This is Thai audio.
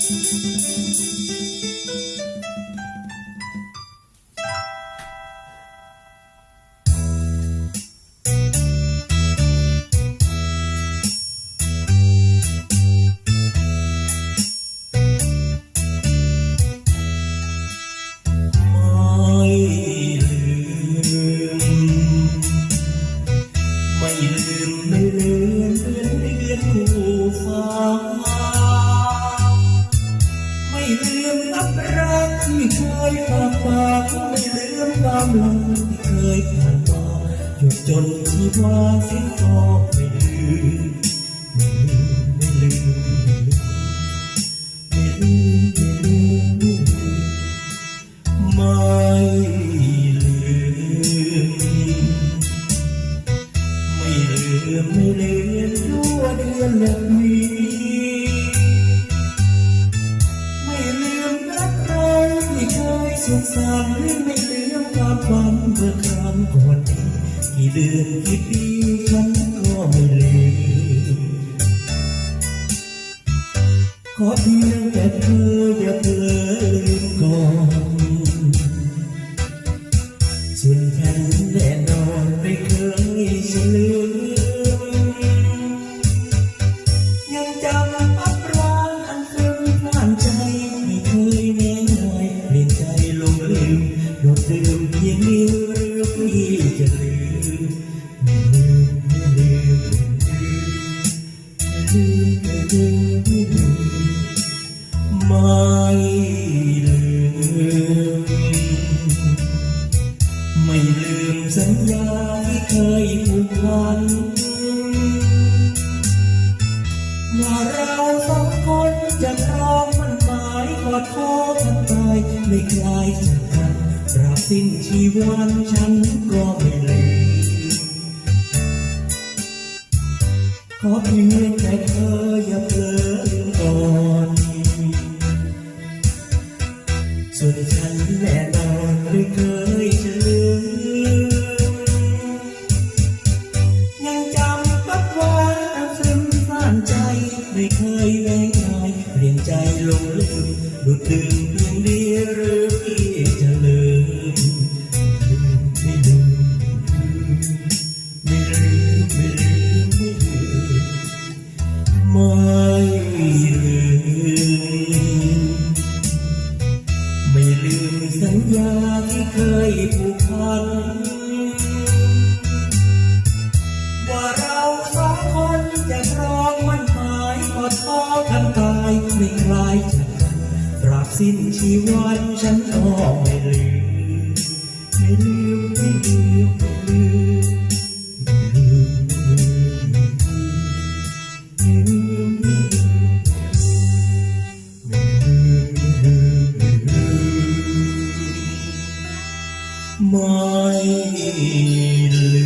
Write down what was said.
mây lượm lượm lượm lượm khu pháo มาไม่ลืมความหลังที่เคยผ่านมาหยุดจนชีวาสิ้นก็ไม่ลืมไม่ลืมไม่ลืมไม่ลืมไม่ลืมไม่ลืมชั่วเดือนและปีไม่ลื สงสารไม่ลืมความฝันเมื่อครั้งก่อนกี่เดือนกี่ปีฉันก็ไม่ลืมขอเพียงแต่เธอ จะลืมไม่ลืมไม่ลืมไม่ลืมไม่ลืมไม่ลืมไม่ลืมไม่ลืมสัญญาที่เคยผูกพันว่าเราสองคนจะครองมันหมายกอดคอกันตายไม่คลายจ สิ้นชีวันฉันก็ไม่ลืมขอเพียงแค่เธออย่าเผลอลืมก่อนส่วนฉันแน่นอนไม่เคย เคยผูกพัน ว่าเราสองคนจะรองมันหมายกอดคอกันตายไม่คลายจากกันตราบสิ้นชีวันฉันก็ไม่ลืม ไม่ลืมไม่ลืม need